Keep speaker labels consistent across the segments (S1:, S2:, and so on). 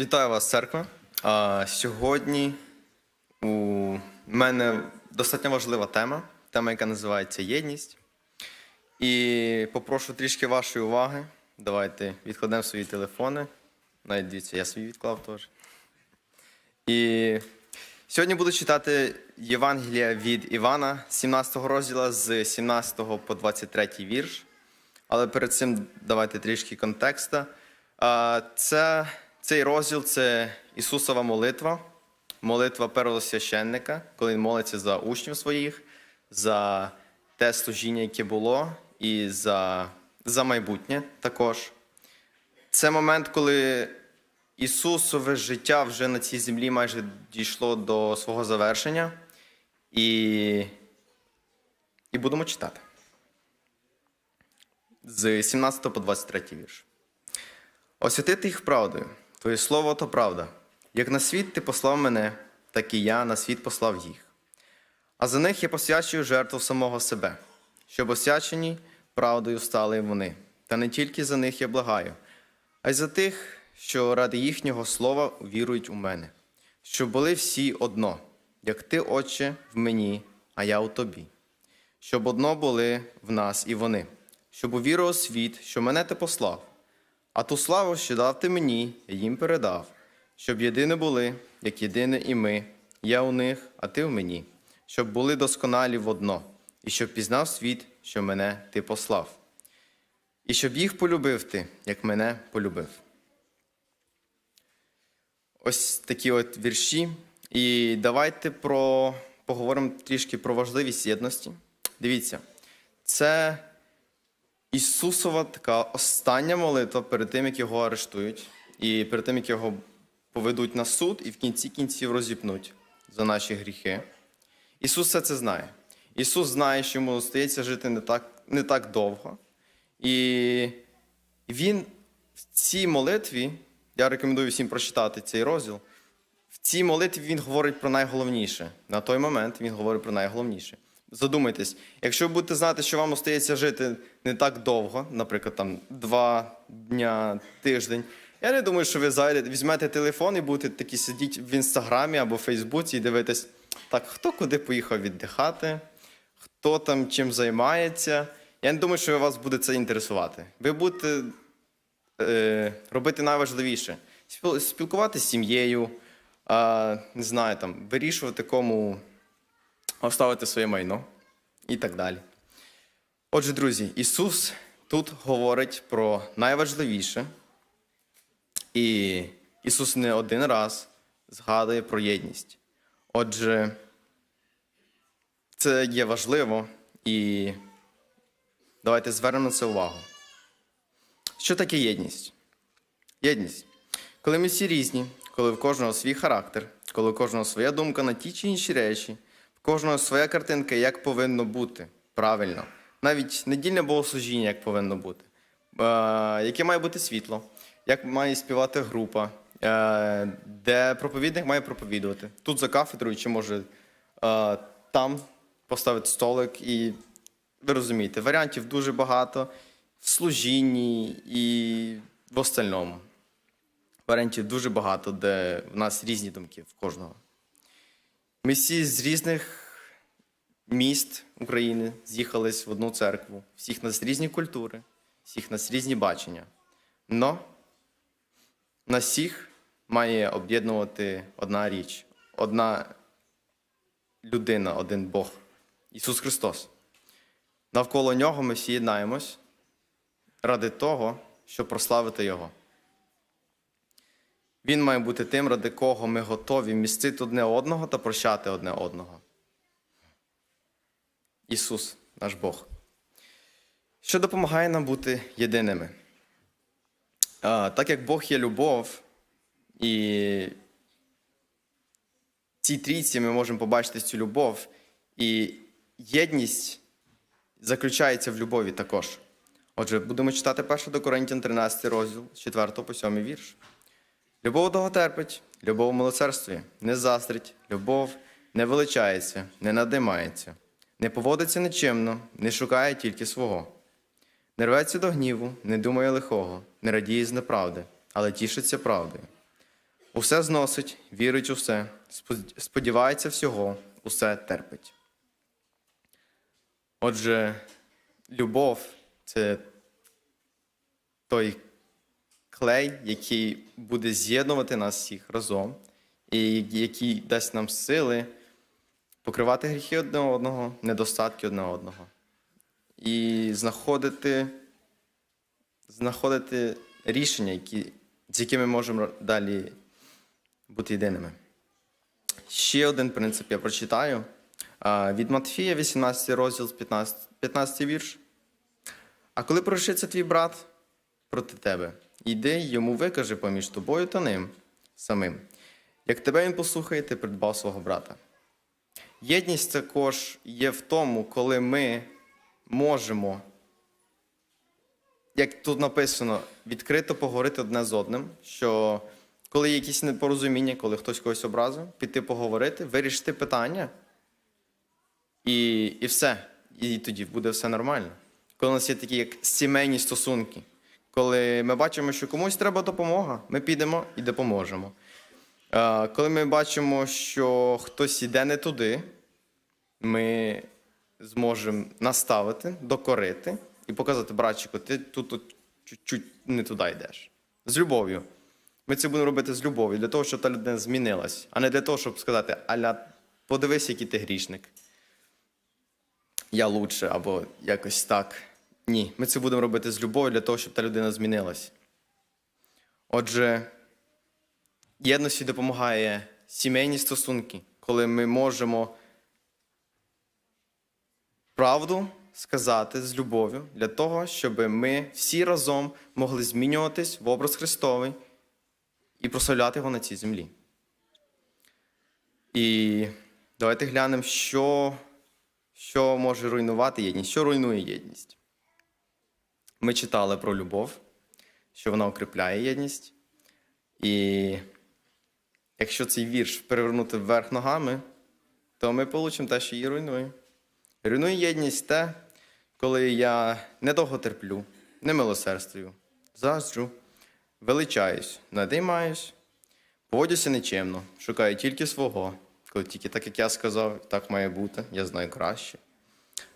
S1: Вітаю вас, церква. А, сьогодні у мене достатньо важлива тема, тема, яка називається єдність. І попрошу трішки вашої уваги. Давайте відкладемо свої телефони. Навіть дивіться, я свій відклав теж. І сьогодні буду читати Євангелія від Івана, 17 розділу з 17 по 23 вірш. Але перед цим давайте трішки контекста. Це, цей розділ це Ісусова молитва, молитва первосвященника, коли він молиться за учнів своїх, за те служіння, яке було, і за, за майбутнє також. Це момент, коли Ісусове життя вже на цій землі майже дійшло до свого завершення. І, і будемо читати з 17 по 23 вірш. Освятити їх правдою, Твоє слово то правда. Як на світ ти послав мене, так і я на світ послав їх. А за них я посвячую жертву самого себе, щоб освячені правдою стали вони. Та не тільки за них я благаю, а й за тих, що ради їхнього слова вірують у мене, щоб були всі одно, як ти, Отче, в мені, а я у тобі щоб одно були в нас і вони, щоб увірував світ, що мене ти послав, а ту славу, що дав ти мені, їм передав, щоб єдине були, як єдине і ми, я у них, а ти в мені, щоб були досконалі в одно, і щоб пізнав світ, що мене ти послав, і щоб їх полюбив ти, як мене полюбив. Ось такі от вірші. І давайте про, поговоримо трішки про важливість єдності. Дивіться, це Ісусова така остання молитва перед тим, як його арештують, і перед тим, як його поведуть на суд, і в кінці кінців розіпнуть за наші гріхи. Ісус все це знає. Ісус знає, що йому стається жити не так, не так довго. І Він в цій молитві, я рекомендую всім прочитати цей розділ. В цій молитві він говорить про найголовніше. На той момент він говорить про найголовніше. Задумайтесь, якщо ви будете знати, що вам остається жити не так довго, наприклад, там два дня, тиждень. Я не думаю, що ви зайдете, візьмете телефон і будете такі сидіти в інстаграмі або Фейсбуці і дивитесь, так, хто куди поїхав віддихати, хто там чим займається. Я не думаю, що вас буде це інтересувати. Ви будете е, робити найважливіше: спілкуватися з сім'єю, а, не знаю, там, вирішувати, кому оставити своє майно і так далі. Отже, друзі, Ісус тут говорить про найважливіше, і Ісус не один раз згадує про єдність. Отже, це є важливо, і давайте звернемо на це увагу. Що таке єдність? Єдність. Коли ми всі різні, коли в кожного свій характер, коли у кожного своя думка на ті чи інші речі, кожного своя картинка, як повинно бути правильно. Навіть недільне богослужіння, як повинно бути, е, яке має бути світло, як має співати група, е, де проповідник має проповідувати. Тут за кафедрою, чи може е, там поставити столик, і ви розумієте, варіантів дуже багато в служінні і в остальному. Варіантів дуже багато, де в нас різні думки в кожного. Ми всі з різних міст України з'їхались в одну церкву. Всіх нас різні культури, всіх нас різні бачення. Но нас всіх має об'єднувати одна річ, одна людина, один Бог Ісус Христос. Навколо нього ми всі єднаємось ради того, щоб прославити Його. Він має бути тим, ради кого ми готові містити одне одного та прощати одне одного. Ісус, наш Бог. Що допомагає нам бути єдиними? А, так як Бог є любов, і в цій трійці ми можемо побачити цю любов, і єдність заключається в любові також. Отже, будемо читати 1 до Коринтян 13 розділ 4 по 7 вірш. Любов довго терпить, любов милосердствує, не заздрить, любов не величається, не надимається, не поводиться нечемно, не шукає тільки свого. Не рветься до гніву, не думає лихого, не радіє з неправди, але тішиться правдою. Усе зносить, вірить у все, сподівається всього, усе терпить. Отже, любов це той клей, який буде з'єднувати нас всіх разом, і який дасть нам сили покривати гріхи одне одного, недостатки одне одного. І знаходити, знаходити рішення, які, з якими можемо далі бути єдиними. Ще один принцип я прочитаю. Від Матфія, 18 розділ, 15, 15 вірш. А коли прорішиться твій брат проти тебе, йди йому викажи поміж тобою та ним самим. Як тебе він послухає, ти придбав свого брата. Єдність також є в тому, коли ми можемо, як тут написано, відкрито поговорити одне з одним, що коли є якісь непорозуміння, коли хтось когось образив, піти поговорити, вирішити питання, і, і все. І тоді буде все нормально. Коли у нас є такі як сімейні стосунки, коли ми бачимо, що комусь треба допомога, ми підемо і допоможемо. Е, Коли ми бачимо, що хтось іде не туди, ми зможемо наставити, докорити і показати, братчику, ти тут, чуть-чуть не туди йдеш. З любов'ю. Ми це будемо робити з любов'ю, для того, щоб та людина змінилась, а не для того, щоб сказати, Аля, подивись, який ти грішник. Я лучше, або якось так. Ні, ми це будемо робити з любов'ю для того, щоб та людина змінилась. Отже, єдності допомагає сімейні стосунки, коли ми можемо правду сказати з любов'ю для того, щоб ми всі разом могли змінюватись в образ Христовий і прославляти його на цій землі. І давайте глянемо, що, що може руйнувати єдність, що руйнує єдність. Ми читали про любов, що вона укріпляє єдність. І якщо цей вірш перевернути вверх ногами, то ми получимо те, що її руйнує. Руйнує єдність те, коли я недовго терплю, не милосердствую, заздрю, величаюсь, надіймаюсь, поводюся нечемно, шукаю тільки свого, коли тільки так, як я сказав, так має бути, я знаю краще.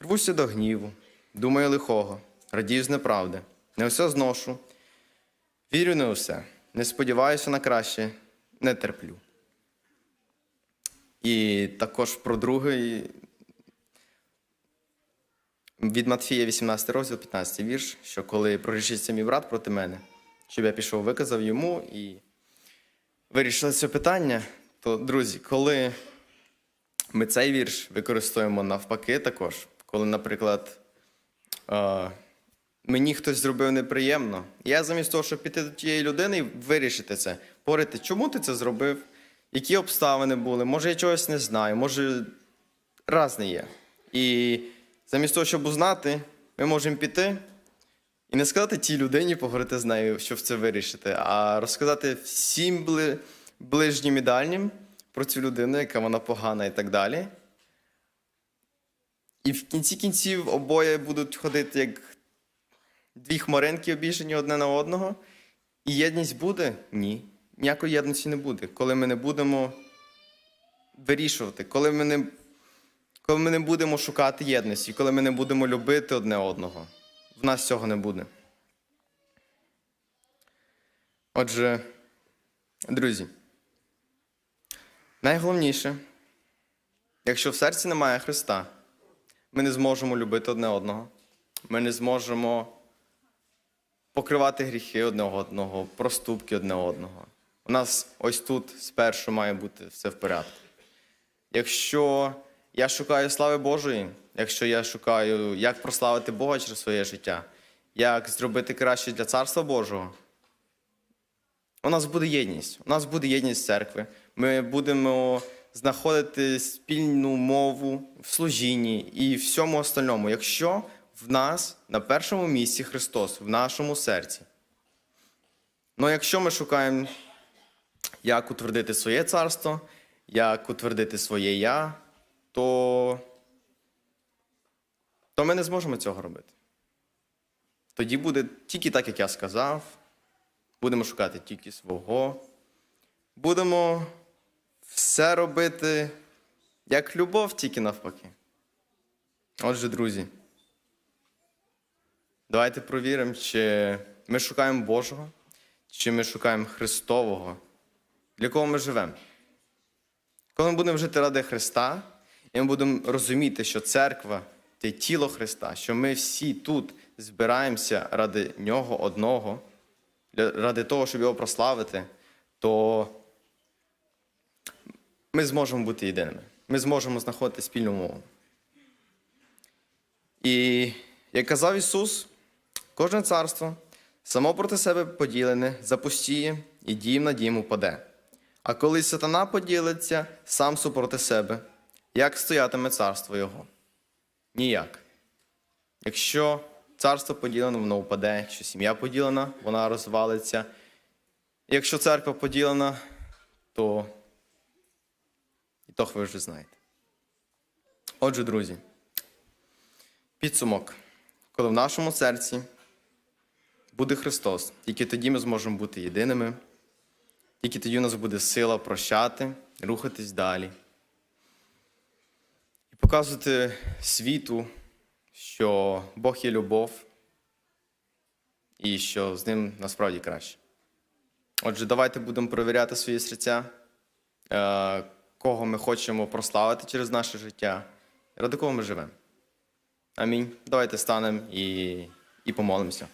S1: Рвуся до гніву, думаю лихого, радію з неправди, не все зношу, вірю не усе, не сподіваюся на краще, не терплю. І також про другий від Матфія, 18 розділ, 15 вірш, що коли прорішиться мій брат проти мене, щоб я пішов, виказав йому і вирішили це питання, то, друзі, коли ми цей вірш використовуємо навпаки також, коли, наприклад, е, мені хтось зробив неприємно, я замість того, щоб піти до тієї людини і вирішити це, порити, чому ти це зробив, які обставини були, може я чогось не знаю, може разне є. І замість того, щоб узнати, ми можемо піти і не сказати тій людині, поговорити з нею, щоб це вирішити, а розказати всім бли- ближнім і дальнім про цю людину, яка вона погана і так далі. І в кінці кінців обоє будуть ходити як дві хмаринки обіжені одне на одного. І єдність буде? Ні. Ніякої єдності не буде, коли ми не будемо вирішувати, коли ми не, коли ми не будемо шукати єдності, коли ми не будемо любити одне одного. В нас цього не буде. Отже, друзі, найголовніше, якщо в серці немає Христа, ми не зможемо любити одне одного. Ми не зможемо покривати гріхи одне одного, проступки одне одного. У нас ось тут спершу має бути все в порядку. Якщо я шукаю слави Божої, якщо я шукаю, як прославити Бога через своє життя, як зробити краще для Царства Божого, у нас буде єдність. У нас буде єдність церкви. Ми будемо знаходити спільну мову в служінні і всьому остальному, якщо в нас на першому місці Христос, в нашому серці. Ну, якщо ми шукаємо, як утвердити своє царство, як утвердити своє я, то, то ми не зможемо цього робити. Тоді буде тільки так, як я сказав, будемо шукати тільки свого, будемо все робити як любов, тільки навпаки. Отже, друзі, давайте провіримо, чи ми шукаємо Божого, чи ми шукаємо Христового. Для кого ми живемо? Коли ми будемо жити ради Христа, і ми будемо розуміти, що церква це тіло Христа, що ми всі тут збираємося ради Нього одного, ради того, щоб його прославити, то ми зможемо бути єдиними. Ми зможемо знаходити спільну мову. І як казав Ісус, кожне царство само проти себе поділене, запустіє і дім на дім упаде. А коли сатана поділиться сам супроти себе, як стоятиме царство його? Ніяк. Якщо царство поділено, воно впаде, якщо сім'я поділена, вона розвалиться. Якщо церква поділена, то і то ви вже знаєте. Отже, друзі, підсумок. Коли в нашому серці буде Христос, тільки тоді ми зможемо бути єдиними, тільки тоді у нас буде сила прощати, рухатись далі. І показувати світу, що Бог є любов і що з ним насправді краще. Отже, давайте будемо перевіряти свої серця, е, кого ми хочемо прославити через наше життя, ради кого ми живемо. Амінь. Давайте станемо і, і помолимося.